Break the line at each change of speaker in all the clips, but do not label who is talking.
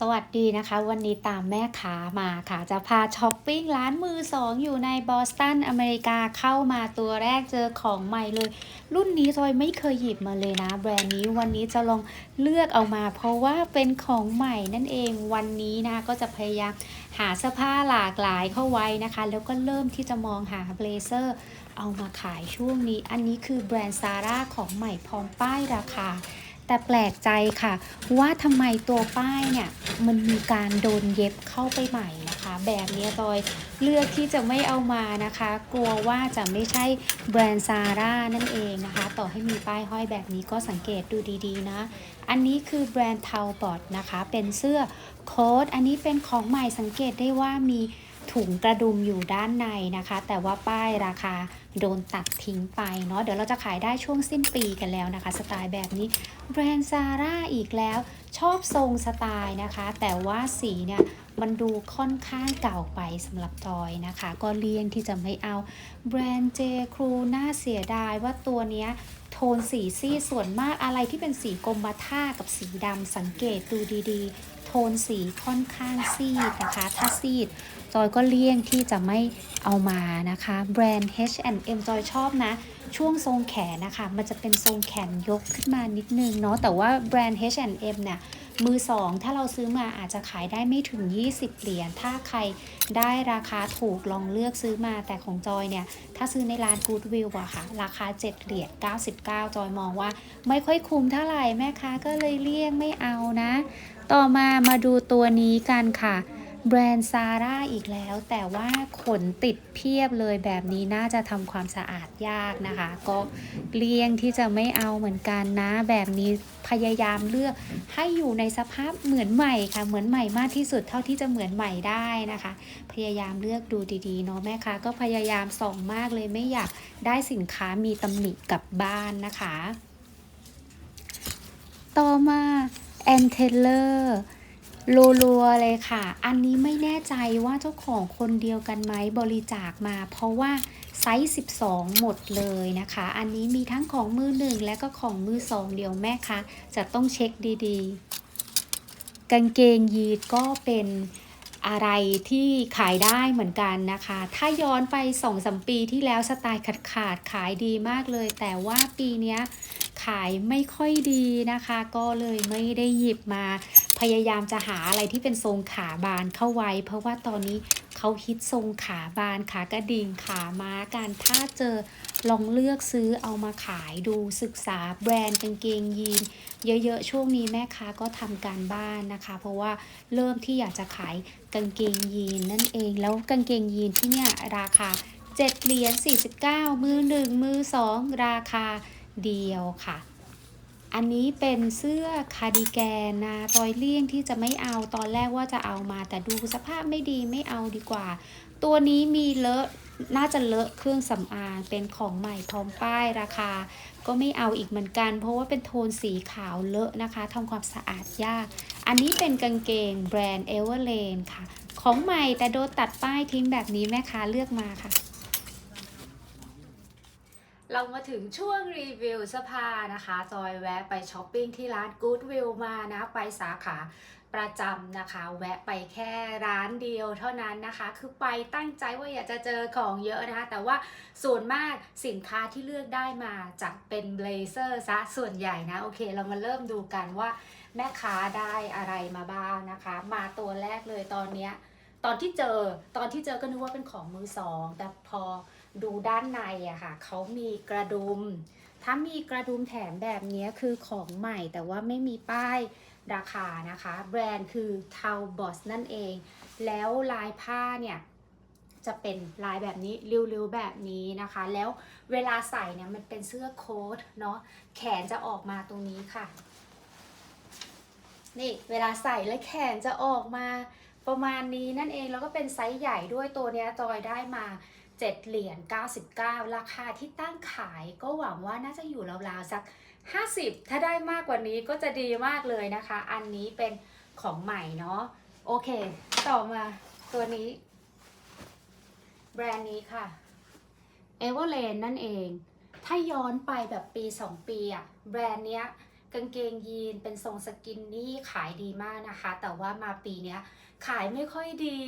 สวัสดีนะคะ วันนี้ตามแม่ค้ามาค่ะ จะพาช้อปปิ้งร้านมือสองอยู่ในบอสตันอเมริกาเข้ามาตัวแรกเจอของใหม่เลย รุ่นนี้ทอยไม่เคยหยิบมาเลยนะ แบรนด์นี้วันนี้จะลองเลือกเอามา เพราะว่าเป็นของใหม่นั่นเองวันนี้นะก็จะพยายามหาเสื้อผ้าหลากหลายเข้าไว้นะคะ แล้วก็เริ่มที่จะมองหาเบลเซอร์เอามาขายช่วงนี้ อันนี้คือแบรนด์ซาร่าของใหม่พร้อมป้ายราคา แต่แปลกใจค่ะ ว่าทำไมตัวป้ายเนี่ยมันมีการโดนเย็บเข้าไปใหม่นะคะ แบบนี้จอยเลือกที่จะไม่เอามานะคะ กลัวว่าจะไม่ใช่แบรนด์ซาร่านั่นเองนะคะ ต่อให้มีป้ายห้อยแบบนี้ก็สังเกตดูดีๆนะ อันนี้คือแบรนด์เทาบอดนะคะ เป็นเสื้อโค้ทอันนี้เป็นของใหม่สังเกตได้ว่ามี ถุงกระดุมอยู่ด้านในนะคะ แต่ว่าป้ายราคาโดนตัดทิ้งไปเนาะเดี๋ยวเราจะขายได้ช่วงสิ้นปีกันแล้วนะคะ สไตล์แบบนี้แบรนด์ซาร่าอีกแล้ว ชอบทรงสไตล์นะคะ แต่ว่าสีเนี่ยมันดูค่อนข้างเก่าไปสำหรับจอยนะคะ ก็เลี่ยงที่จะไม่เอาแบรนด์เจครูน่าเสียดายว่าตัวเนี้ยโทนสีซีส่วนมากอะไรที่เป็นสีกรมท่ากับสีดำสังเกตดูดีๆ โทนสีค่อนข้างซีดนะคะ ถ้าซีด จอยก็เลี่ยงที่จะไม่เอามานะคะ แบรนด์ H&M จอยชอบนะ ช่วงทรงแขนนะคะ มันจะเป็นทรงแขนยกขึ้นมานิดนึงเนาะแต่ว่าแบรนด์ H&M เนี่ยมือสองถ้าเราซื้อมาอาจจะขายได้ไม่ถึง 20 เหรียญ ถ้าใครได้ราคาถูกลองเลือกซื้อมาแต่ของจอยเนี่ย ถ้าซื้อในร้าน Goodwill อะค่ะ ราคา 7 เหรียญ 99 จอยมองว่าไม่ค่อยคุ้มเท่าไหร่แม่ค้าก็เลยเลี่ยงไม่เอานะ ต่อมามาดูตัวนี้กันค่ะ แบรนด์ซาร่าอีกแล้ว แต่ว่าขนติดเพียบเลยแบบนี้น่าจะทำความสะอาดยากนะคะ ก็เลี่ยงที่จะไม่เอาเหมือนกันนะ แบบนี้พยายามเลือกให้อยู่ในสภาพเหมือนใหม่ค่ะ เหมือนใหม่มากที่สุดเท่าที่จะเหมือนใหม่ได้นะคะ พยายามเลือกดูดีๆเนาะแม่ค้าก็พยายามส่องมากเลยไม่อยากได้สินค้ามีตำหนิกลับบ้านนะคะ ต่อมาแอนเทเลอร์ รัวๆเลยค่ะ อันนี้ไม่แน่ใจว่าเจ้าของคนเดียวกันไหมบริจาคมา เพราะว่าไซส์ 12 หมดเลยนะคะ อันนี้มีทั้งของมือหนึ่งและก็ของมือสองเดียวแม่คะจะต้องเช็คดีๆ กางเกงยีนก็เป็นอะไรที่ขายได้เหมือนกันนะคะ ถ้าย้อนไป2อสมปีที่แล้วสไตล์ขาดขาดขายดีมากเลย แต่ว่าปีนี้ ขายไม่ค่อยดีนะคะ ก็เลยไม่ได้หยิบมา พยายามจะหาอะไรที่เป็นทรงขาบานเข้าไว้ เพราะว่าตอนนี้เขาฮิตทรงขาบานขากระดิ่งขาม้ากันถ้าเจอลองเลือกซื้อเอามาขายดูศึกษาแบรนด์กางเกงยีนเยอะๆ ช่วงนี้แม่ค้าก็ทำการบ้านนะคะ เพราะว่าเริ่มที่อยากจะขายกางเกงยีนนั่นเอง แล้วกางเกงยีนที่เนี่ยราคา7เหรียญ49 มือ 1 มือ 2 ราคา เดียวค่ะ อันนี้เป็นเสื้อคาร์ดิแกนนะตอยเลี่ยงที่จะไม่เอาตอนแรกว่าจะเอามาแต่ดูสภาพไม่ดีไม่เอาดีกว่า ตัวนี้มีเลอะน่าจะเลอะเครื่องสำอางเป็นของใหม่พร้อมป้ายราคา ก็ไม่เอาอีกเหมือนกัน เพราะว่าเป็นโทนสีขาวเลอะนะคะทำความสะอาดยาก อันนี้เป็นกางเกงแบรนด์เอเวอร์เลนค่ะ ของใหม่แต่โดนตัดป้ายทิ้งแบบนี้แม่ค้าเลือกมาค่ะ เรามาถึงช่วงรีวิวเสื้อผ้านะคะ จอยแวะไปช้อปปิ้งที่ร้าน Goodwill มานะ ไปสาขาประจำนะคะ แวะไปแค่ร้านเดียวเท่านั้นนะคะ คือไปตั้งใจว่าอยากจะเจอของเยอะนะคะ แต่ว่าส่วนมากสินค้าที่เลือกได้มาจะเป็นเบลเซอร์ซะส่วนใหญ่นะ โอเค เรามาเริ่มดูกันว่าแม่ค้าได้อะไรมาบ้างนะคะ มาตัวแรกเลยตอนเนี้ย ตอนที่เจอ ตอนที่เจอก็นึกว่าเป็นของมือสอง แต่พอ ดูด้านในอะค่ะเขามีกระดุม ถ้ามีกระดุมแถมแบบนี้คือของใหม่แต่ว่าไม่มีป้ายราคานะคะ แบรนด์คือเทาบอสนั่นเอง แล้วลายผ้าเนี่ยจะเป็นลายแบบนี้ริ้วๆแบบนี้นะคะ แล้วเวลาใส่เนี่ยมันเป็นเสื้อโค้ทเนาะแขนจะออกมาตรงนี้ค่ะ นี่เวลาใส่แล้วแขนจะออกมาประมาณนี้นั่นเองแล้วก็เป็นไซส์ใหญ่ด้วยตัวเนี้ยจอยได้มา 7 เหรียญ 99 ราคาที่ตั้งขายก็หวังว่าน่าจะอยู่ราวๆสัก 50 ถ้าได้มากกว่านี้ก็จะดีมากเลยนะคะ อันนี้เป็นของใหม่เนาะ โอเค ต่อมาตัวนี้ แบรนด์นี้ค่ะ e v e r l a n d นั่นเอง ถ้าย้อนไปแบบปี 2 ปีอะแบรนด์เนี้ย กางเกงยีนเป็นทรงสกินนี่ขายดีมากนะคะ แต่ว่ามาปีนี้ขายไม่ค่อยดี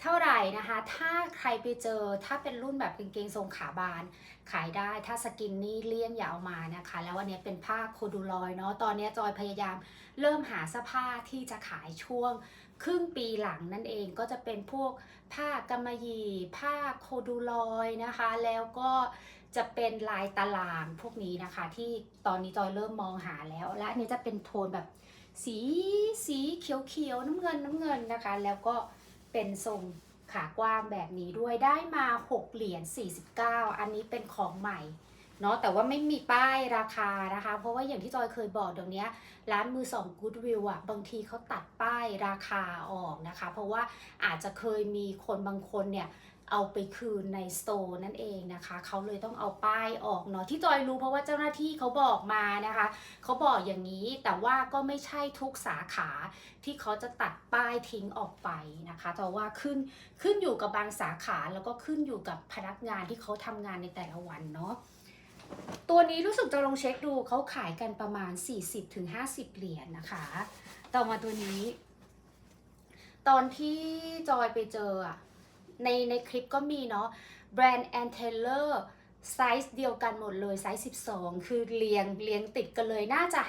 เท่าไหร่นะคะ ถ้าใครไปเจอถ้าเป็นรุ่นแบบกางเกงทรงขาบาน ขายได้ถ้าสกินนี่เลี่ยนอย่าเอามานะคะ แล้ววันนี้เป็นผ้าโคดูลอยเนาะตอนนี้จอยพยายามเริ่มหาเสื้อผ้าที่จะขายช่วงครึ่งปีหลังนั่นเองก็จะเป็นพวกผ้ากำมะหยี่ผ้าโคดูลอยนะคะ แล้วก็ จะเป็นลายตารางพวกนี้นะคะ ที่ตอนนี้จอยเริ่มมองหาแล้ว และอันนี้จะเป็นโทนแบบสีสีเขียวเขียวๆน้ำเงินน้ำเงินนะคะ แล้วก็เป็นทรงขากว้างแบบนี้ด้วยได้มา 6 เหรียญ49 อันนี้เป็นของใหม่เนาะแต่ว่าไม่มีป้ายราคานะคะ เพราะว่าอย่างที่จอยเคยบอกเดี๋ยวนี้ร้านมือสอง Goodwill อะบางทีเขาตัดป้ายราคาออกนะคะ เพราะว่าอาจจะเคยมีคนบางคนเนี่ย เอาไปคืนในสโตร์นั่นเองนะคะเขาเลยต้องเอาป้ายออกเนาะที่จอยรู้เพราะว่าเจ้าหน้าที่เขาบอกมานะคะเขาบอกอย่างนี้แต่ว่าก็ไม่ใช่ทุกสาขาที่เขาจะตัดป้ายทิ้งออกไปนะคะแต่ว่าขึ้นขึ้นอยู่กับบางสาขาแล้วก็ขึ้นอยู่กับพนักงานที่เขาทำงานในแต่ละวันเนาะตัวนี้รู้สึกจะลองเช็คดูเขาขายกันประมาณ 40-50 เหรียญนะคะต่อมาตัวนี้ ตอนที่จอยไปเจออะ ในในคลิปก็มีเนาะแบรนด์แอนเทเลอร์ไซส์เดียวกันหมดเลยไซส์12 คือเรียงเรียงติดกันเลยน่าจะ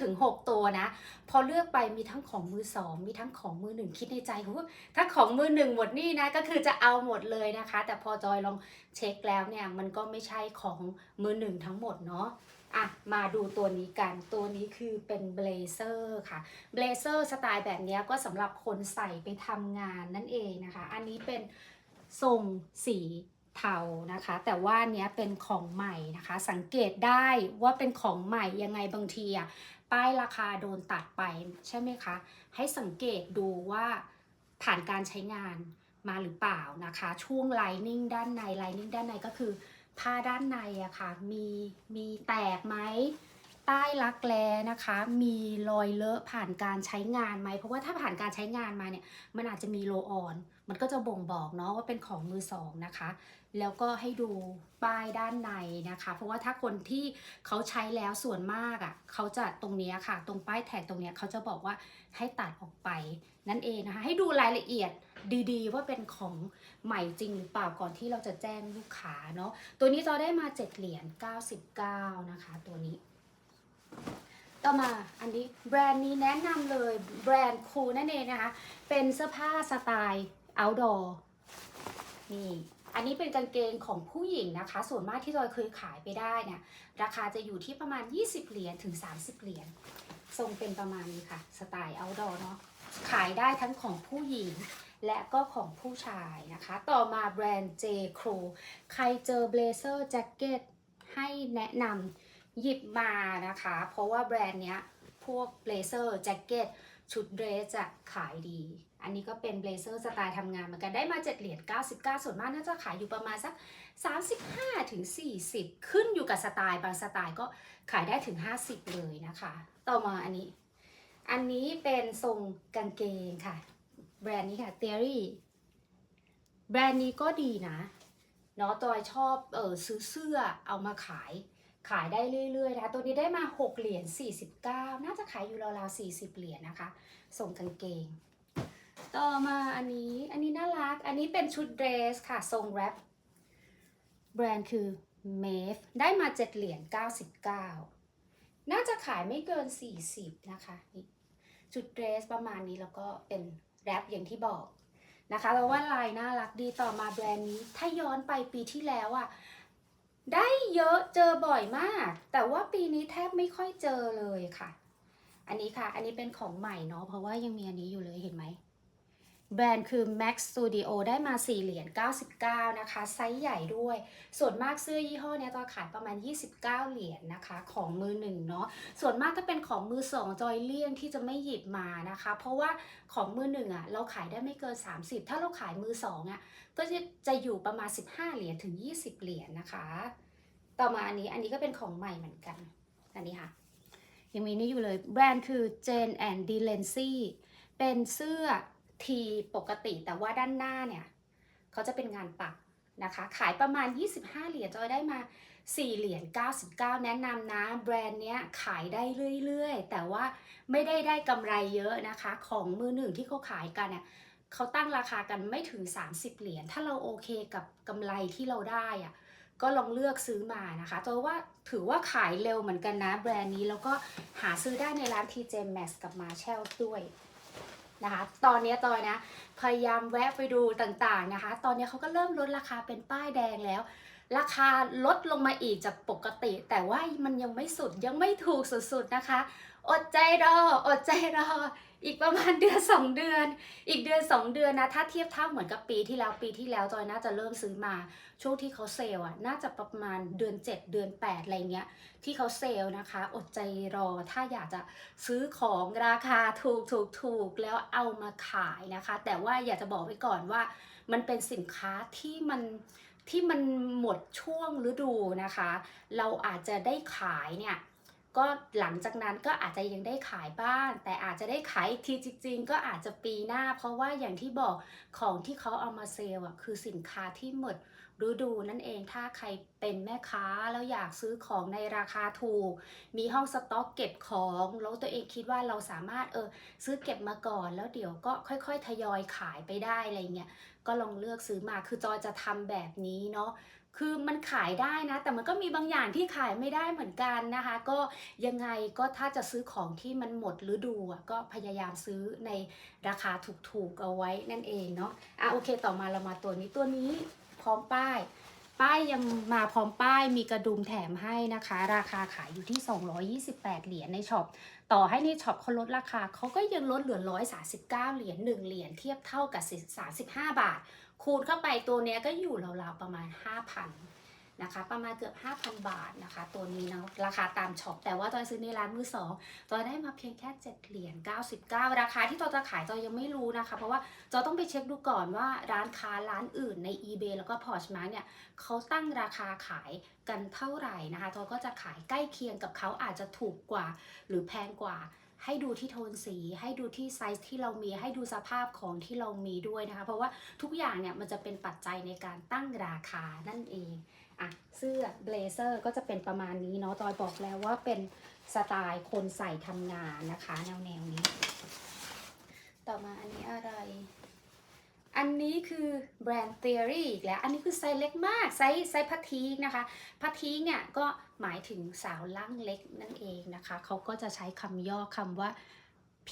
5-6 ตัวนะ พอเลือกไปมีทั้งของมือสองมีทั้งของมือหนึ่งคิดในใจว่าถ้าของมือหนึ่งหมดนี่นะ ก็คือจะเอาหมดเลยนะคะ แต่พอจอยลองเช็คแล้วเนี่ย มันก็ไม่ใช่ของมือหนึ่งทั้งหมดเนาะอะ มาดูตัวนี้กัน ตัวนี้คือเป็นเบลเซอร์ค่ะ เบลเซอร์สไตล์แบบนี้ก็สำหรับคนใส่ไปทำงานนั่นเองนะคะ อันนี้เป็น ทรงสีเทานะคะ แต่ว่าเนี้ยเป็นของใหม่นะคะ สังเกตได้ว่าเป็นของใหม่ยังไงบางทีอะป้ายราคาโดนตัดไปใช่ไหมคะ ให้สังเกตดูว่าผ่านการใช้งานมาหรือเปล่านะคะ ช่วงไลนิ่งด้านในไลนิ่งด้านในก็คือ ผ้าด้านในอะค่ะมีมีแตกไหม ใต้รักแร้นะคะ มีรอยเลอะผ่านการใช้งานไหมเพราะว่าถ้าผ่านการใช้งานมาเนี่ยมันอาจจะมีโลออน มันก็จะบ่งบอกเนาะว่าเป็นของมือสองนะคะ แล้วก็ให้ดูป้ายด้านในนะคะ เพราะว่าถ้าคนที่เขาใช้แล้วส่วนมากอะ่ะเขาจะตรงนี้ค่ะ ตรงป้ายแท็กตรงนี้เขาจะบอกว่าให้ตัดออกไปนั่นเองนะคะ ให้ดูรายละเอียดดีๆ ว่าเป็นของใหม่จริงหรือเปล่าก่อนที่เราจะแจ้งลูกค้าเนาะตัวนี้จะได้มา 7 เหรียญ99 นะคะ ตัวนี้ ต่อมาอันนี้แบรนด์นี้แนะนำเลยแบรนด์คูนั่นเองนะคะ เป็นเสื้อผ้าสไตล์ outdoor นี่อันนี้เป็นกางเกงของผู้หญิงนะคะ ส่วนมากที่จอยเคยขายไปได้เนี่ยราคาจะอยู่ที่ประมาณ 20 เหรียญถึง 30 เหรียญทรงเป็นประมาณนี้ค่ะ สไตล์ outdoor เนาะขายได้ทั้งของผู้หญิงและก็ของผู้ชายนะคะ ต่อมาแบรนด์ J. Crew ใครเจอเบลเซอร์แจ็คเก็ตให้แนะนำ หยิบมานะคะ เพราะว่าแบรนด์เนี้ยพวกเบลเซอร์แจ็คเก็ตชุดเดรสจะขายดี อันนี้ก็เป็นเบลเซอร์สไตล์ทำงานเหมือนกันได้มา 7 เหรียญ 99 ส่วนมากน่าจะขายอยู่ประมาณสัก 35ถึง40 ขึ้นอยู่กับสไตล์บางสไตล์ก็ขายได้ถึง 50 เลยนะคะ ต่อมาอันนี้ อันนี้เป็นทรงกางเกงค่ะ แบรนด์นี้ค่ะ Theory แบรนด์นี้ก็ดีนะเนาะจอยชอบเออซื้อเสื้อเอามาขาย ขายได้เรื่อยๆนะคะ ตัวนี้ได้มา 6 เหรียญ 49 น่าจะขายอยู่ราวๆ40 เหรียญนะคะ ส่งกางเกง ต่อมาอันนี้ อันนี้น่ารัก อันนี้เป็นชุดเดรสค่ะ ทรงแรป แบรนด์คือ m a v ได้มา 7 เหรียญ 99 น่าจะขายไม่เกิน 40 นะคะ นี่ชุดเดรสประมาณนี้แล้วก็เป็นแรปอย่างที่บอกนะคะแล้วว่าลายน่ารักดีต่อมาแบรนด์นี้ ถ้าย้อนไปปีที่แล้วอะ ได้เยอะเจอบ่อยมาก แต่ว่าปีนี้แทบไม่ค่อยเจอเลยค่ะ อันนี้ค่ะ อันนี้เป็นของใหม่เนาะเพราะว่ายังมีอันนี้อยู่เลยเห็นไหม แบรนด์คือ Max Studio ได้มา 4 เหรียญ 99 นะคะ ไซส์ใหญ่ด้วย ส่วนมากเสื้อยี่ห้อเนี้ยจะขายประมาณ 29 เหรียญนะคะ ของมือหนึ่งเนาะ ส่วนมากถ้าเป็นของมือสองจอยเลี่ยงที่จะไม่หยิบมานะคะ เพราะว่าของมือหนึ่งอะเราขายได้ไม่เกิน 30 ถ้าเราขายมือสองอะก็จะจะอยู่ประมาณ 15 เหรียญถึง 20 เหรียญนะคะ ต่อมาอันนี้ อันนี้ก็เป็นของใหม่เหมือนกัน อันนี้ค่ะ ยังมีนี่อยู่เลย แบรนด์คือ Jane and d e l a n c y เป็นเสื้อ ทีปกติแต่ว่าด้านหน้าเนี่ยเขาจะเป็นงานปักนะคะ ขายประมาณ 25 เหรียญจอยได้มา 4 เหรียญ99 แนะนำนะ แบรนด์เนี้ยขายได้เรื่อยๆ แต่ว่าไม่ได้ได้กำไรเยอะนะคะ ของมือหนึ่งที่เขาขายกันเนี่ยเขาตั้งราคากันไม่ถึง 30 เหรียญถ้าเราโอเคกับกำไรที่เราได้อะก็ลองเลือกซื้อมานะคะตัวว่าถือว่าขายเร็วเหมือนกันนะแบรนด์นี้แล้วก็หาซื้อได้ในร้าน TJ Maxx กับ Marshall ด้วย นะคะ ตอนนี้ตอยนะ พยายามแวะไปดูต่างๆนะคะ ตอนนี้เขาก็เริ่มลดราคาเป็นป้ายแดงแล้ว ราคาลดลงมาอีกจากปกติ แต่ว่ามันยังไม่สุดยังไม่ถูกสุดๆนะคะ อดใจรอ อดใจรอ อีกประมาณเดือน2เดือน อีกเดือน2เดือนนะ ถ้าเทียบเท่าเหมือนกับปีที่แล้วปีที่แล้วจอยน่าจะเริ่มซื้อมา ช่วงที่เขาเซลล์อะ น่าจะประมาณเดือน 7 เดือน 8 อะไรเงี้ย ที่เขาเซลล์นะคะ อดใจรอถ้าอยากจะซื้อของราคาถูกถูกถูกแล้วเอามาขายนะคะ แต่ว่าอยากจะบอกไว้ก่อนว่า มันเป็นสินค้าที่มันที่มันหมดช่วงฤดูนะคะ เราอาจจะได้ขายเนี่ย ก็หลังจากนั้นก็อาจจะยังได้ขายบ้างแต่อาจจะได้ขายอีกทีจริง ๆ ก็อาจจะปีหน้า เพราะว่าอย่างที่บอกของที่เขาเอามาเซลล์อะคือสินค้าที่หมดฤดูนั่นเองถ้าใครเป็นแม่ค้าแล้วอยากซื้อของในราคาถูก มีห้องสต็อกเก็บของแล้วตัวเองคิดว่าเราสามารถเออซื้อเก็บมาก่อน แล้วเดี๋ยวก็ค่อยๆ ทยอยขายไปได้อะไรเงี้ยก็ลองเลือกซื้อมาคือจอยจะทำแบบนี้เนาะ คือมันขายได้นะ แต่มันก็มีบางอย่างที่ขายไม่ได้เหมือนกันนะคะ ก็ยังไงก็ถ้าจะซื้อของที่มันหมดฤดูอะก็พยายามซื้อในราคาถูกๆเอาไว้นั่นเองเนาะอะโอเคต่อมาเรามาตัวนี้ตัวนี้พร้อมป้าย ป้ายยังมาพร้อมป้ายมีกระดุมแถมให้นะคะ ราคาขายอยู่ที่ 228 เหรียญในช็อปต่อให้ในช็อปเขาลดราคาเขาก็ยังลดเหลือ 139 เหรียญ1เหรียญเทียบเท่ากับ 35 บาท คูณเข้าไปตัวนี้ก็อยู่ราวๆประมาณ 5,000นะคะ ประมาณเกือบ 5,000 บาทนะคะ ตัวนี้นะราคาตามช็อป แต่ว่าตอนซื้อในร้านมือสองตอนได้มาเพียงแค่ 7 เหรียญ99 ราคาที่ตอนจะขายตอนยังไม่รู้นะคะ เพราะว่าจอต้องไปเช็คดูก่อนว่าร้านค้าร้านอื่นใน eBay แล้วก็ Poshmark เนี่ยเขาตั้งราคาขายกันเท่าไหร่นะคะจอก็จะขายใกล้เคียงกับเขาอาจจะถูกกว่าหรือแพงกว่า ให้ดูที่โทนสี ให้ดูที่ไซส์ที่เรามี ให้ดูสภาพของที่เรามีด้วยนะคะ เพราะว่าทุกอย่างเนี่ยมันจะเป็นปัจจัยในการตั้งราคานั่นเองอะเสื้อเบลเซอร์ก็จะเป็นประมาณนี้เนาะจอยบอกแล้วว่าเป็นสไตล์คนใส่ทำงานนะคะ แนวแนวนี้ ต่อมาอันนี้อะไร อันนี้คือแบรนด์ Theory อีกแล้ว อันนี้คือไซส์เล็กมาก ไซส์ไซส์พัททีกนะคะ พัททีกเนี่ยก็หมายถึงสาวล่างเล็กนั่นเองนะคะ เขาก็จะใช้คำย่อคำว่า P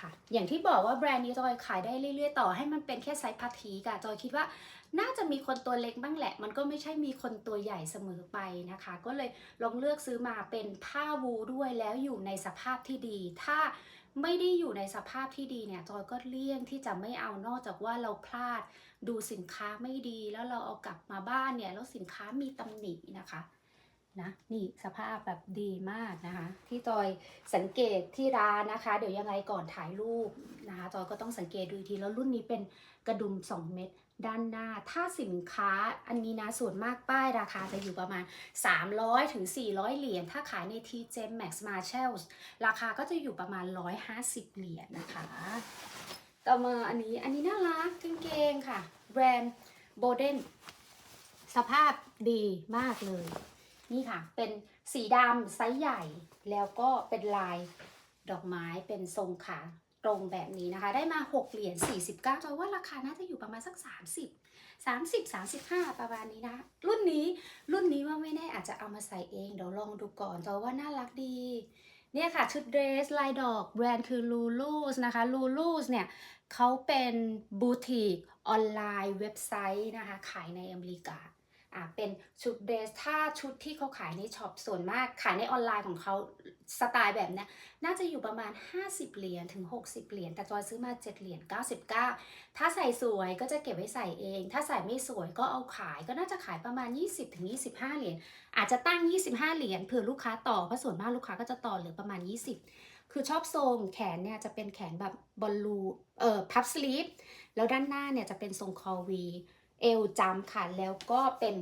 ค่ะ อย่างที่บอกว่าแบรนด์นี้จอยขายได้เรื่อยๆ ต่อให้มันเป็นแค่ไซส์พัททีกอะจอยคิดว่าน่าจะมีคนตัวเล็กบ้างแหละ มันก็ไม่ใช่มีคนตัวใหญ่เสมอไปนะคะ ก็เลยลองเลือกซื้อมาเป็นผ้าวูด้วยแล้วอยู่ในสภาพที่ดี ถ้า ไม่ได้อยู่ในสภาพที่ดีเนี่ยจอยก็เลี่ยงที่จะไม่เอานอกจากว่าเราพลาดดูสินค้าไม่ดี แล้วเราเอากลับมาบ้านเนี่ยแล้วสินค้ามีตำหนินะคะนะนี่สภาพแบบดีมากนะคะ ที่จอยสังเกตที่ร้านนะคะ เดี๋ยวยังไงก่อนถ่ายรูปนะคะจอยก็ต้องสังเกตดูทีแล้วรุ่นนี้เป็นกระดุม 2 เม็ด ด้านหน้า ถ้าสินค้าอันนี้นะส่วนมากป้ายราคาจะอยู่ประมาณ 300ถึง400 เหรียญ ถ้าขายใน TJ Max Marshall ราคาก็จะอยู่ประมาณ 150 เหรียญนะคะ ต่อมาอันนี้อันนี้น่ารักกางเกงค่ะ แบรนด์โบเดนสภาพดีมากเลย นี่ค่ะ เป็นสีดำไซส์ใหญ่ แล้วก็เป็นลายดอกไม้เป็นทรงขา ตรงแบบนี้นะคะ ได้มา 6 เหรียญ 49จอยว่าราคาน่าจะอยู่ประมาณสัก 30 30 35 ประมาณนี้นะ รุ่นนี้รุ่นนี้ว่าไม่แน่อาจจะเอามาใส่เอง เดี๋ยวลองดูก่อนจอยว่าน่ารักดี เนี่ยค่ะ ชุดเดรส ลายดอก แบรนด์คือ Lulu's นะคะ Lulu's เนี่ยเขาเป็นบูติกออนไลน์เว็บไซต์นะคะ ขายในอเมริกา อ่าเป็นชุดเดรสถ้าชุดที่เขาขายในช็อปส่วนมากขายในออนไลน์ของเขาสไตล์แบบนี้น่าจะอยู่ประมาณ 50 เหรียญถึง 60 เหรียญแต่จอยซื้อมา 7 เหรียญ99 ถ้าใส่สวยก็จะเก็บไว้ใส่เอง ถ้าใส่ไม่สวยก็เอาขายก็น่าจะขายประมาณ 20ถึง25 เหรียญอาจจะตั้ง 25 เหรียญเผื่อลูกค้าต่อเพราะส่วนมากลูกค้าก็จะต่อเหลือประมาณ 20 คือชอบทรงแขนเนี่ยจะเป็นแขนแบบบอลลูเอ่อพับสลีฟแล้วด้านหน้าเนี่ยจะเป็นทรงคอวี เอวจำค่ะ แล้วก็เป็น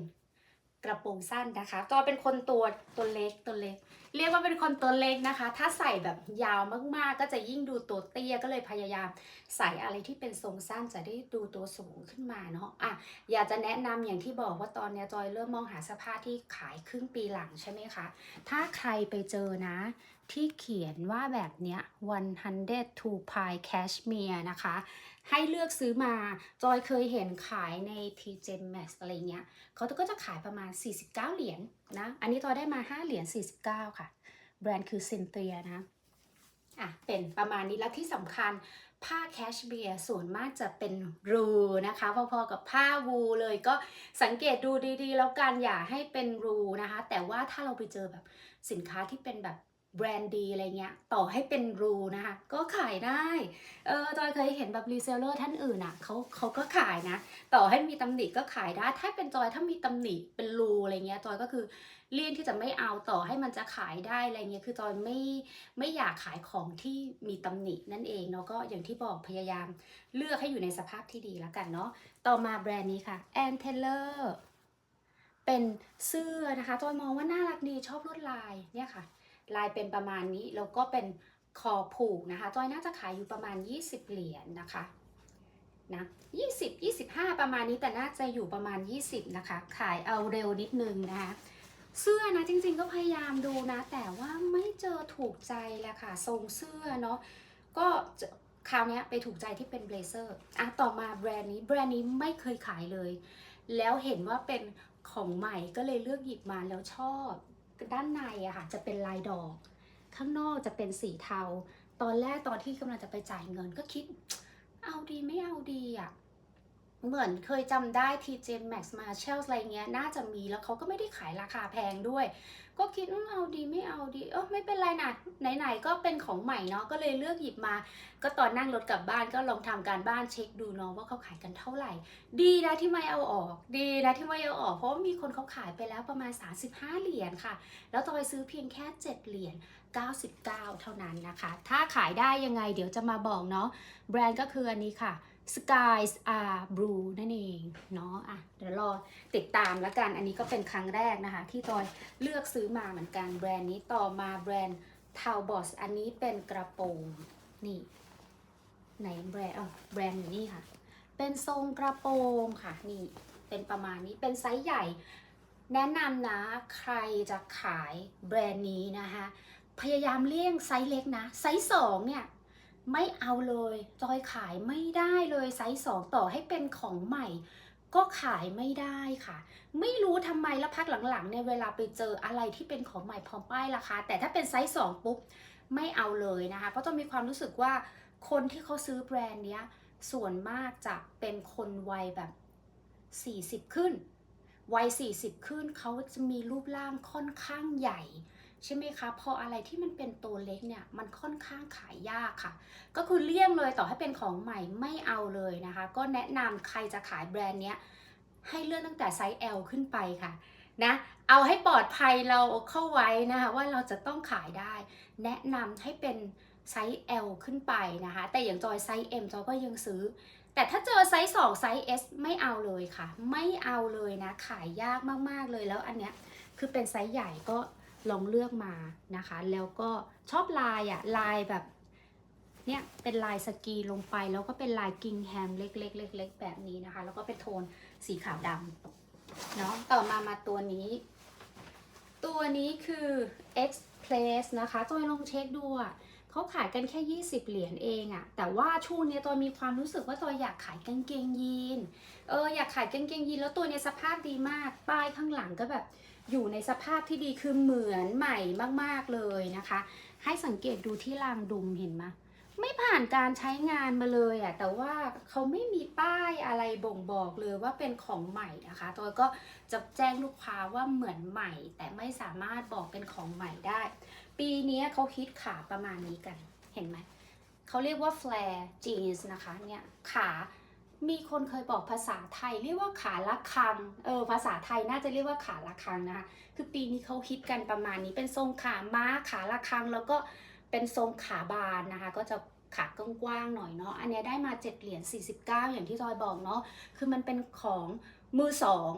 กระโปรงสั้นนะคะจอยเป็นคนตัวตัวเล็กตัวเล็ก เรียกว่าเป็นคนตัวเล็กนะคะ ถ้าใส่แบบยาวมากๆ ก็จะยิ่งดูตัวเตี้ยก็เลยพยายามใส่อะไรที่เป็นทรงสั้นจะได้ดูตัวสูงขึ้นมาเนาะอะอยากจะแนะนำอย่างที่บอกว่าตอนเนี้ยจอยเริ่มมองหาเสื้อผ้าที่ขายครึ่งปีหลังใช่ไหมคะ ถ้าใครไปเจอนะ ที่เขียนว่าแบบเนี้ย100 to pie cashmere นะคะ ให้เลือกซื้อมา จอยเคยเห็นขายใน TJ Maxx อะไรเงี้ยเขาก็จะขายประมาณ 49 เหรียญนะ อันนี้จอยได้มา 5 เหรียญ 49 ค่ะ แบรนด์คือซินเตียนะ อะ เป็นประมาณนี้แล้วที่สำคัญผ้าแคชเมียร์ส่วนมากจะเป็นรูนะคะ พอๆกับผ้าวูลเลยก็สังเกตดูดีๆ แล้วกันอย่าให้เป็นรูนะคะ แต่ว่าถ้าเราไปเจอแบบสินค้าที่เป็นแบบ แบรนด์ดีอะไรเงี้ยต่อให้เป็นรูนะคะ ก็ขายได้เออจอยเคยเห็นแบบรีเซลเลอร์ท่านอื่นอะเขาเขาก็ขายนะ ต่อให้มีตำหนิก็ขายได้ ถ้าเป็นจอยถ้ามีตำหนิเป็นรูอะไรเงี้ยจอยก็คือเลี่ยงที่จะไม่เอาต่อให้มันจะขายได้อะไรเงี้ยคือจอยไม่ไม่อยากขายของที่มีตำหนินั่นเองเนาะก็อย่างที่บอกพยายามเลือกให้อยู่ในสภาพที่ดีแล้วกันเนาะต่อมาแบรนด์นี้ค่ะแอนเทเลอร์เป็นเสื้อนะคะจอยมองว่าน่ารักดีชอบลวดลายเนี่ยค่ะ ลายเป็นประมาณนี้แล้วก็เป็นคอผูกนะคะ จอยน่าจะขายอยู่ประมาณ 20 เหรียญนะคะนะ20 25 ประมาณนี้แต่น่าจะอยู่ประมาณ 20 นะคะ ขายเอาเร็วนิดนึงนะคะเสื้อนะจริงๆก็พยายามดูนะ แต่ว่าไม่เจอถูกใจแหละค่ะ ทรงเสื้อเนาะก็คราวนี้ไปถูกใจที่เป็นเบลเซอร์อะต่อมาแบรนด์นี้แบรนด์นี้ไม่เคยขายเลย แล้วเห็นว่าเป็นของใหม่ก็เลยเลือกหยิบมาแล้วชอบ ด้านในอะค่ะจะเป็นลายดอก ข้างนอกจะเป็นสีเทา ตอนแรกตอนที่กำลังจะไปจ่ายเงินก็คิด เอาดีไม่เอาดีอะ เหมือนเคยจำได้ TJ Maxx Marshalls อะไรเงี้ย น่าจะมีแล้วเขาก็ไม่ได้ขายราคาแพงด้วย ก็คิดว่าเอาดีไม่เอาดี เออไม่เป็นไรนะไหนๆก็เป็นของใหม่เนาะก็เลยเลือกหยิบมา ก็ตอนนั่งรถกลับบ้านก็ลองทำการบ้านเช็คดูเนาะว่าเขาขายกันเท่าไหร่ ดีนะที่ไม่เอาออก ดีนะที่ไม่เอาออก เพราะมีคนเขาขายไปแล้วประมาณ 35 เหรียญค่ะ แล้วจอยซื้อเพียงแค่ 7 เหรียญ99 เท่านั้นนะคะ ถ้าขายได้ยังไงเดี๋ยวจะมาบอกเนาะแบรนด์ก็คืออันนี้ค่ะ Skies are Blue นั่นเองเนาะอะเดี๋ยวรอติดตามแล้วกัน อันนี้ก็เป็นครั้งแรกนะคะ ที่จอยเลือกซื้อมาเหมือนกันแบรนด์นี้ต่อมาแบรนด์ t a l b o t อันนี้เป็นกระโปรงนี่ไหนแบรนด์อ๋อแบรนด์อยู่นี่ค่ะ เป็นทรงกระโปรงค่ะนี่เป็นประมาณนี้เป็นไซส์ใหญ่ แนะนำนะใครจะขายแบรนด์นี้นะคะ พยายามเลี่ยงไซส์เล็กนะ ไซส์สองเนี่ย ไม่เอาเลย จอยขายไม่ได้เลยไซส์สองต่อให้เป็นของใหม่ ก็ขายไม่ได้ค่ะ ไม่รู้ทำไมแล้วพักหลังๆเนี่ยเวลาไปเจออะไรที่เป็นของใหม่พร้อมป้ายราคาแต่ถ้าเป็นไซส์สองปุ๊บไม่เอาเลยนะคะ เพราะต้องมีความรู้สึกว่าคนที่เขาซื้อแบรนด์เนี้ยส่วนมากจะเป็นคนวัยแบบ 40 ขึ้น วัย 40 ขึ้นเขาจะมีรูปร่างค่อนข้างใหญ่ ใช่ไหมคะพออะไรที่มันเป็นตัวเล็กเนี่ยมันค่อนข้างขายยากค่ะ ก็คือเลี่ยงเลยต่อให้เป็นของใหม่ไม่เอาเลยนะคะ ก็แนะนำใครจะขายแบรนด์เนี้ยให้เลือกตั้งแต่ไซส์ L ขึ้นไปค่ะนะเอาให้ปลอดภัยเราเข้าไว้นะคะว่าเราจะต้องขายได้ แนะนำให้เป็นไซส์ L ขึ้นไปนะคะ แต่อย่างจอยไซส์ M จอยก็ยังซื้อ แต่ถ้าเจอไซส์2ไซส์ S ไม่เอาเลยค่ะ ไม่เอาเลยนะ ขายยากมาก ๆ เลยแล้วอันเนี้ยคือเป็นไซส์ใหญ่ก็ ลองเลือกมานะคะ แล้วก็ชอบลายอะลายแบบเนี่ยเป็นลายสกีลงไปแล้วก็เป็นลายกิงแฮมเล็กๆเล็กๆแบบนี้นะคะ แล้วก็เป็นโทนสีขาวดำเนาะต่อมามาตัวนี้ ตัวนี้คือ X Place นะคะจอยลองเช็คดูอะเขาขายกันแค่ 20 เหรียญเองอะแต่ว่าช่วงเนี้ยจอยมีความรู้สึกว่าจอยอยากขายกางเกงยีน เอออยากขายกางเกงยีนแล้วตัวเนี้ยสภาพดีมาก ป้ายข้างหลังก็แบบ อยู่ในสภาพที่ดีคือเหมือนใหม่มากๆเลยนะคะ ให้สังเกตดูที่รางดุมเห็นไหมไม่ผ่านการใช้งานมาเลยอะแต่ว่าเขาไม่มีป้ายอะไรบ่งบอกเลยว่าเป็นของใหม่นะคะตัวก็จะแจ้งลูกค้าว่าเหมือนใหม่ แต่ไม่สามารถบอกเป็นของใหม่ได้ ปีนี้เขาฮิตขาประมาณนี้กันเห็นไหมเขาเรียกว่า flare jeans นะคะเนี่ยขา มีคนเคยบอกภาษาไทยเรียกว่าขาละคัง เออภาษาไทยน่าจะเรียกว่าขาละคังนะคะ คือปีนี้เขาฮิตกันประมาณนี้ เป็นทรงขาม้าขาละคัง แล้วก็เป็นทรงขาบานนะคะ ก็จะขากว้างๆหน่อยเนาะ อันเนี้ยได้มา 7 เหรียญ 49 อย่างที่จอยบอกเนาะ คือมันเป็นของมือสอง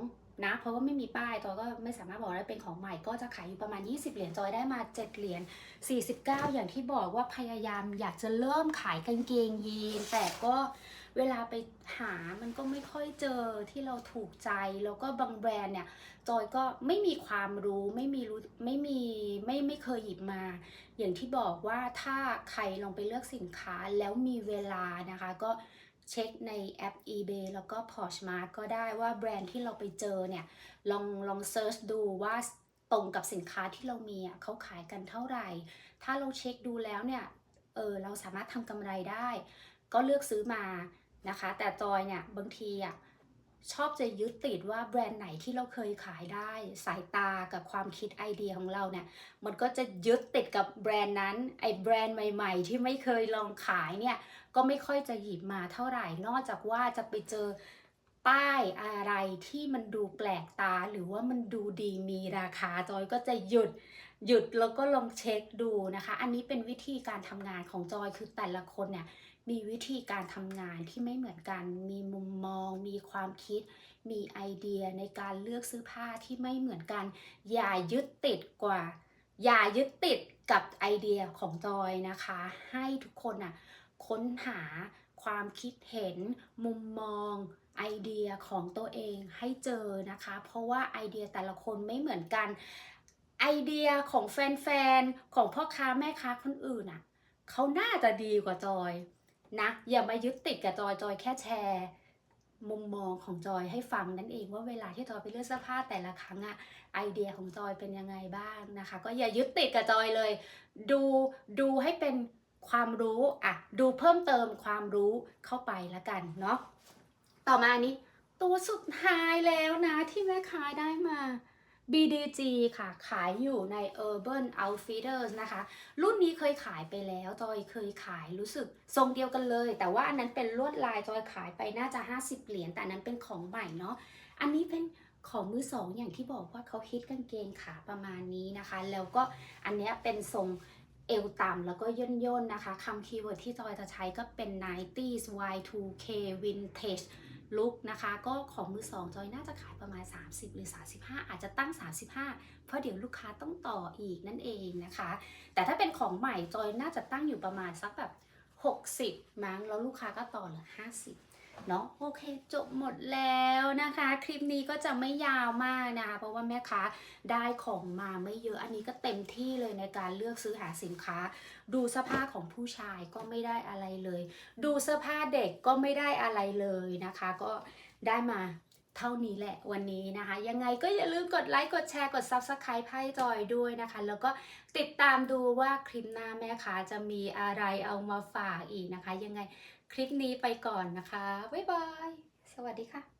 นะ เพราะว่าไม่มีป้ายจอยก็ไม่สามารถบอกได้เป็นของใหม่ ก็จะขายอยู่ประมาณ 20 เหรียญ จอยได้มา 7 เหรียญ 49 อย่างที่บอกว่าพยายามอยากจะเริ่มขายกางเกงยีน แต่ก็ เวลาไปหามันก็ไม่ค่อยเจอที่เราถูกใจ แล้วก็บางแบรนด์เนี่ย จอยก็ไม่มีความรู้ไม่มีรู้ไม่มีไม่ไม่เคยหยิบมา อย่างที่บอกว่าถ้าใครลองไปเลือกสินค้าแล้วมีเวลานะคะ ก็เช็คในแอป eBay แล้วก็ Poshmark ก็ได้ว่าแบรนด์ที่เราไปเจอเนี่ย ลองลองเซิร์ชดูว่าตรงกับสินค้าที่เรามีอะเขาขายกันเท่าไหร่ ถ้าเราเช็คดูแล้วเนี่ย เออเราสามารถทำกำไรได้ ก็เลือกซื้อมา นะคะ แต่จอยเนี่ยบางทีอะชอบจะยึดติดว่าแบรนด์ไหนที่เราเคยขายได้ สายตากับความคิดไอเดียของเราเนี่ยมันก็จะยึดติดกับแบรนด์นั้นไอแบรนด์ใหม่ๆ ที่ไม่เคยลองขายเนี่ยก็ไม่ค่อยจะหยิบมาเท่าไหร่ นอกจากว่าจะไปเจอป้ายอะไรที่มันดูแปลกตาหรือว่ามันดูดีมีราคาจอยก็จะหยุดหยุดแล้วก็ลองเช็คดูนะคะ อันนี้เป็นวิธีการทำงานของจอยคือแต่ละคนเนี่ย มีวิธีการทำงานที่ไม่เหมือนกัน มีมุมมอง มีความคิด มีไอเดียในการเลือกซื้อผ้าที่ไม่เหมือนกัน อย่ายึดติดกว่า อย่ายึดติดกับไอเดียของจอยนะคะ ให้ทุกคนน่ะค้นหาความคิดเห็น มุมมองไอเดียของตัวเองให้เจอนะคะ เพราะว่าไอเดียแต่ละคนไม่เหมือนกัน ไอเดียของแฟนๆ ของพ่อค้าแม่ค้าคนอื่นอะเขาน่าจะดีกว่าจอย นะ อย่ามายึดติดกับจอยจอยแค่แชร์มุมมองของจอยให้ฟังนั่นเองว่าเวลาที่จอยไปเลือกเสื้อผ้าแต่ละครั้งอะไอเดียของจอยเป็นยังไงบ้างนะคะ ก็อย่ายึดติดกับจอยเลย ดูดูให้เป็นความรู้อะดูเพิ่มเติมความรู้เข้าไปละกันเนาะต่อมานี้ตัวสุดท้ายแล้วนะที่แม่ค้าได้มา BDG ค่ะ ขายอยู่ใน Urban Outfitters นะคะ รุ่นนี้เคยขายไปแล้ว จอยเคยขายรู้สึกทรงเดียวกันเลย แต่ว่าอันนั้นเป็นลวดลายจอยขายไปน่าจะ 50 เหรียญแต่อันนั้นเป็นของใหม่เนาะอันนี้เป็นของมือสองอย่างที่บอกว่าเขาฮิตกางเกงขาประมาณนี้นะคะ แล้วก็อันนี้เป็นทรงเอวต่ำแล้วก็ย่นย่นๆนะคะคำคีย์เวิร์ดที่จอยจะใช้ก็เป็น 90s Y2K Vintage ลุกนะคะ ก็ของมือสองจอยน่าจะขายประมาณ 30 หรือ 35 อาจจะตั้ง 35 เพราะเดี๋ยวลูกค้าต้องต่ออีกนั่นเองนะคะ แต่ถ้าเป็นของใหม่จอยน่าจะตั้งอยู่ประมาณสักแบบ 60 มั้งแล้วลูกค้าก็ต่อเหลือ 50 เนาะโอเคจบหมดแล้วนะคะ คลิปนี้ก็จะไม่ยาวมากนะคะ เพราะว่าแม่ค้าได้ของมาไม่เยอะอันนี้ก็เต็มที่เลยในการเลือกซื้อหาสินค้า ดูเสื้อผ้าของผู้ชายก็ไม่ได้อะไรเลย ดูเสื้อผ้าเด็กก็ไม่ได้อะไรเลยนะคะ ก็ได้มาเท่านี้แหละวันนี้นะคะ ยังไงก็อย่าลืมกดไลค์กดแชร์กด Subscribe ให้จอยด้วยนะคะ แล้วก็ติดตามดูว่าคลิปหน้าแม่ค้าจะมีอะไรเอามาฝากอีกนะคะ ยังไง คลิปนี้ไปก่อนนะคะ บ๊ายบาย สวัสดีค่ะ